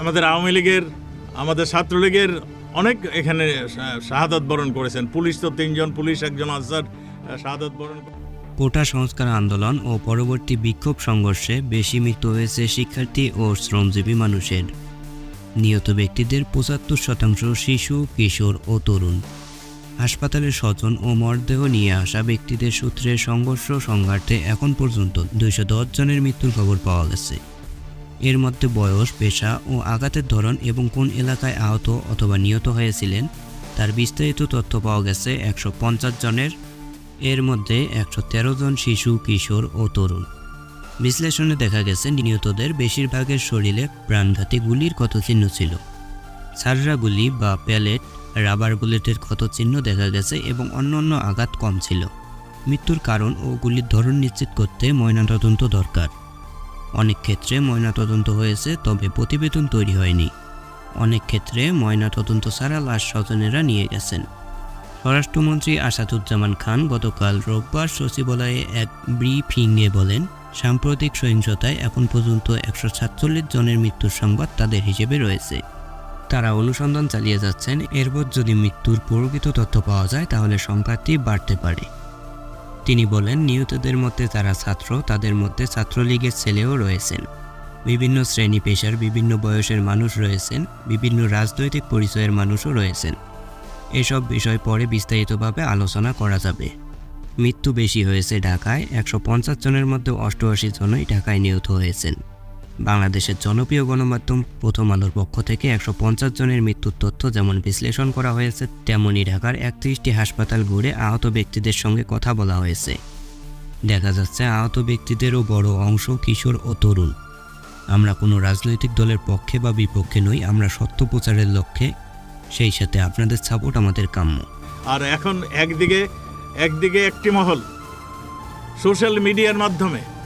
আমাদের আওয়ামী লীগের, আমাদের ছাত্রলীগের অনেক এখানে শাহাদাত বরণ করেছেন। পুলিশ তো তিনজন, পুলিশ একজন আনসার শাহাদাত বরণ কোটা সংস্কার আন্দোলন ও পরবর্তী বিক্ষোভ সংঘর্ষে বেশি মৃত্যু হয়েছে শিক্ষার্থী ও শ্রমজীবী মানুষের। নিহত ব্যক্তিদের পঁচাত্তর শতাংশ শিশু, কিশোর ও তরুণ। হাসপাতালের স্বজন ও মরদেহ নিয়ে আসা ব্যক্তিদের সূত্রে সংঘর্ষ সংঘাতে এখন পর্যন্ত দুইশো দশ জনের মৃত্যুর খবর পাওয়া গেছে। এর মধ্যে বয়স, পেশা ও আঘাতের ধরন এবং কোন এলাকায় আহত অথবা নিহত হয়েছিলেন, তার বিস্তারিত তথ্য পাওয়া গেছে একশো পঞ্চাশ জনের। এর মধ্যে একশো তেরো জন শিশু, কিশোর ও তরুণ। বিশ্লেষণে দেখা গেছে, নিহতদের বেশিরভাগের শরীরে প্রাণঘাতী গুলির ক্ষতচিহ্ন ছিল। সাররা গুলি বা প্যালেট, রাবার বুলেটের ক্ষতচিহ্ন দেখা গেছে এবং অন্যান্য আঘাত কম ছিল। মৃত্যুর কারণ ও গুলির ধরন নিশ্চিত করতে ময়নাতদন্ত দরকার। অনেক ক্ষেত্রে ময়নাতদন্ত হয়েছে, তবে প্রতিবেদন তৈরি হয়নি। অনেক ক্ষেত্রে ময়নাতদন্ত ছাড়া লাশ স্বজনেরা নিয়ে গেছেন। স্বরাষ্ট্রমন্ত্রী আসাদুজ্জামান খান গতকাল রোববার সচিবালয়ে এক ব্রিফিংয়ে বলেন, সাম্প্রতিক সহিংসতায় এখন পর্যন্ত একশো সাতচল্লিশ জনের মৃত্যুর সংবাদ তাদের হিসেবে রয়েছে। তারা অনুসন্ধান চালিয়ে যাচ্ছেন, এরপর যদি মৃত্যুর প্রকৃত তথ্য পাওয়া যায় তাহলে সংখ্যাটি বাড়তে পারে। তিনি বলেন, নিহতদের মধ্যে তারা ছাত্র, তাদের মধ্যে ছাত্রলীগের ছেলেও রয়েছেন। বিভিন্ন শ্রেণি পেশার বিভিন্ন বয়সের মানুষ রয়েছেন, বিভিন্ন রাজনৈতিক পরিচয়ের মানুষও রয়েছেন। এসব বিষয় পরে বিস্তারিতভাবে আলোচনা করা যাবে। মৃত্যু বেশি হয়েছে ঢাকায়, একশো পঞ্চাশ জনের মধ্যে অষ্টআশি জনই ঢাকায় নিহত হয়েছেন। বাংলাদেশের জনপ্রিয় গণমাধ্যম প্রথম আলোর পক্ষ থেকে একশো পঞ্চাশ জনের মৃত্যুর তথ্য যেমন বিশ্লেষণ করা হয়েছে তেমনই ঢাকার একত্রিশটি হাসপাতাল ঘুরে আহত ব্যক্তিদের সঙ্গে কথা বলা হয়েছে। দেখা যাচ্ছে আহত ব্যক্তিদেরও বড় অংশ কিশোর ও তরুণ। আমরা কোনো রাজনৈতিক দলের পক্ষে বা বিপক্ষে নই, আমরা সত্য প্রচারের লক্ষ্যে। সেই সাথে আপনাদের সাপোর্ট আমাদের কাম্য। আর এখন একদিকে একদিকে একটি মহল সোশ্যাল মিডিয়ার মাধ্যমে।